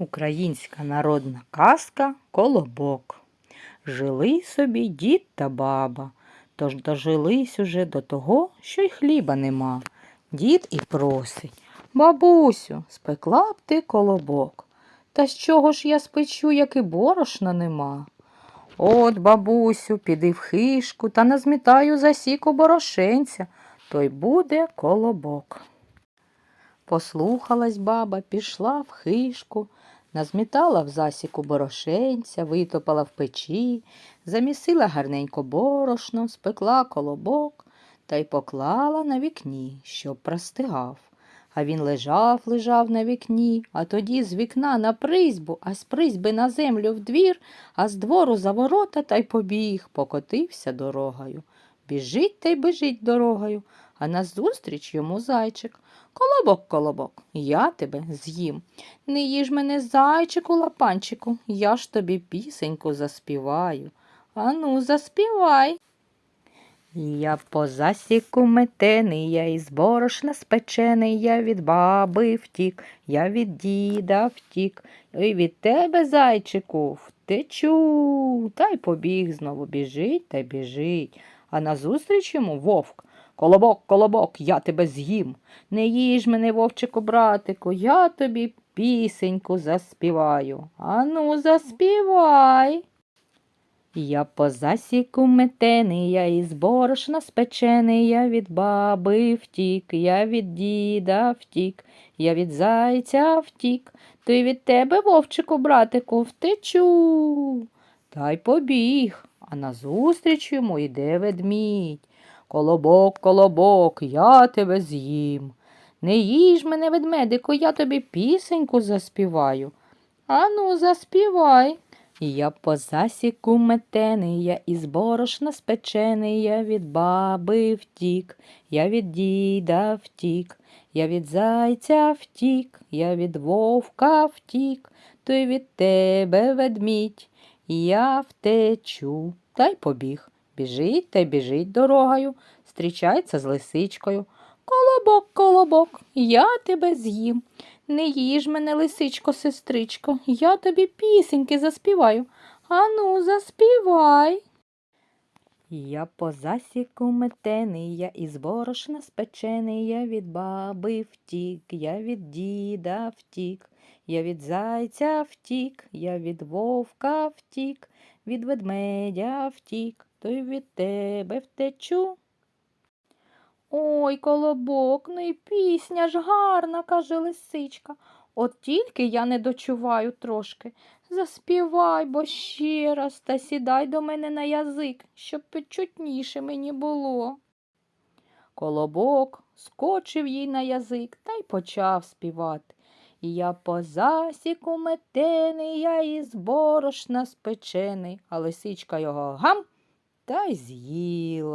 Українська народна казка Колобок. Жили собі дід та баба, тож дожились уже до того, що й хліба нема. Дід і просить Бабусю, спекла б ти колобок. Та з чого ж я спечу, як і борошна нема? От, бабусю, піди в хишку та назмітаю засіку борошенця, то й буде колобок. Послухалась баба, пішла в хишку, назмітала в засіку борошенця, витопала в печі, замісила гарненько борошно, спекла колобок та й поклала на вікні, щоб простигав. А він лежав, лежав на вікні, а тоді з вікна на призьбу, а з призьби на землю в двір, а з двору за ворота та й побіг, покотився дорогою. Біжить та й біжить дорогою, а назустріч йому зайчик. Колобок, колобок, я тебе з'їм. Не їж мене, зайчику, лапанчику, я ж тобі пісеньку заспіваю. Ану, заспівай. Я по засіку метений, я із борошна спечений, я від баби втік, я від діда втік, і від тебе, зайчику, втечу. Та й побіг знову біжить та біжить. А назустріч йому вовк. Колобок, колобок, я тебе з'їм. Не їж мене, вовчику, братику, я тобі пісеньку заспіваю. Ану, заспівай. Я по засіку метений, я із борошна спечений, я від баби втік, я від діда втік, я від зайця втік, то й від тебе, вовчику, братику, втечу. Та й побіг, а назустріч йому йде ведмідь. Колобок, колобок, я тебе з'їм. Не їж мене, ведмедику, я тобі пісеньку заспіваю. Ану, заспівай. Я по засіку метений, я із борошна спечений, я від баби втік, я від діда втік, я від зайця втік, я від вовка втік, то й від тебе ведмідь. Я втечу, та й побіг. Біжить та біжить дорогою, зустрічається з лисичкою. Колобок, колобок, я тебе з'їм. Не їж мене, лисичко, сестричко, я тобі пісеньки заспіваю. Ану, заспівай. Я по засіку метений, я із борошна спечений, я від баби втік, я від діда втік, я від зайця втік, я від вовка втік, від ведмедя втік, то й від тебе втечу. Ой, колобок, ну і пісня ж гарна, каже лисичка. От тільки я не дочуваю трошки. Заспівай, бо ще раз та сідай до мене на язик, щоб чутніше мені було. Колобок скочив їй на язик та й почав співати. Я по засіку метений, я із борошна спечений, а лисичка його гам та й з'їла.